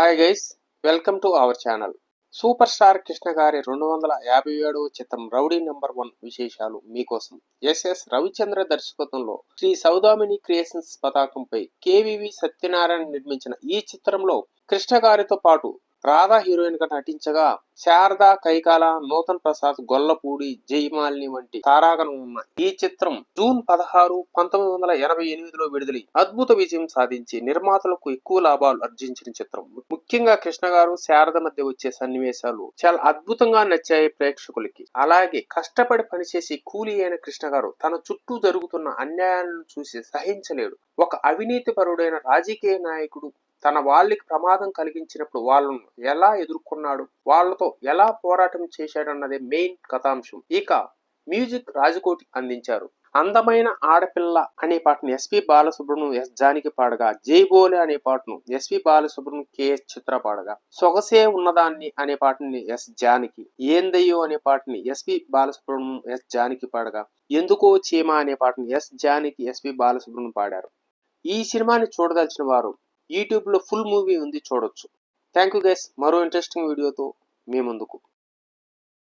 Hi guys welcome to our channel super star Krishna గారి రెండు వందల యాభై ఏడవ చిత్రం రౌడీ నెంబర్ వన్ విశేషాలు మీకోసం. ఎస్ఎస్ రవిచంద్ర దర్శకత్వంలో శ్రీ సౌదామిని క్రియేషన్స్ పతాకంపై కేవీవి సత్యనారాయణ నిర్మించిన ఈ చిత్రంలో కృష్ణ గారితో పాటు రాధా హీరోయిన్గా నటించగా శారద కైకాల నూతన్ ప్రసాద్ గొల్లపూడి జయమాలిని వంటి తారాగణం ఉన్నాయి ఈ చిత్రం జూన్ పదహారు పంతొమ్మిది వందల ఎనభై ఎనిమిదిలో విడుదలై అద్భుత విజయం సాధించి నిర్మాతలకు ఎక్కువ లాభాలు అర్జించిన చిత్రం. ముఖ్యంగా కృష్ణ గారు శారద మధ్య వచ్చే సన్నివేశాలు చాలా అద్భుతంగా నచ్చాయి ప్రేక్షకులకి. అలాగే కష్టపడి పనిచేసి కూలీ అయిన కృష్ణ గారు తన చుట్టూ జరుగుతున్న అన్యాయాలను చూసి సహించలేడు. ఒక అవినీతి పరుడైన రాజకీయ నాయకుడు తన వాళ్ళకి ప్రమాదం కలిగించినప్పుడు వాళ్ళను ఎలా ఎదుర్కొన్నాడు? వాళ్ళతో ఎలా పోరాటం చేశాడన్నదే మెయిన్ కథాంశం. ఇక మ్యూజిక్ రాజకోటి అందించారు. అందమైన ఆడపిల్ల అనే పాటను ఎస్పి బాలసుబ్రహ్మణ్యం ఎస్ జానికి పాడగా జై బోలే అనే పాటను ఎస్పి బాలసుబ్రహ్మణ్యం కెఎస్ చిత్ర పాడగా సొగసే ఉన్నదాన్ని అనే పాటని ఎస్ జానికి ఏందయ్యో అనే పాటని ఎస్పి బాలసుబ్రహ్మణ్యం ఎస్ జానికి పాడగా ఎందుకో చీమ అనే పాటను ఎస్ జానికి ఎస్పి బాలసుబ్రహ్మణ్యం పాడారు. ఈ సినిమాని చూడదలిచిన వారు యూట్యూబ్లో ఫుల్ మూవీ ఉంది చూడొచ్చు. థ్యాంక్ యూ గైస్ మరో ఇంట్రెస్టింగ్ వీడియోతో మీ ముందుకు.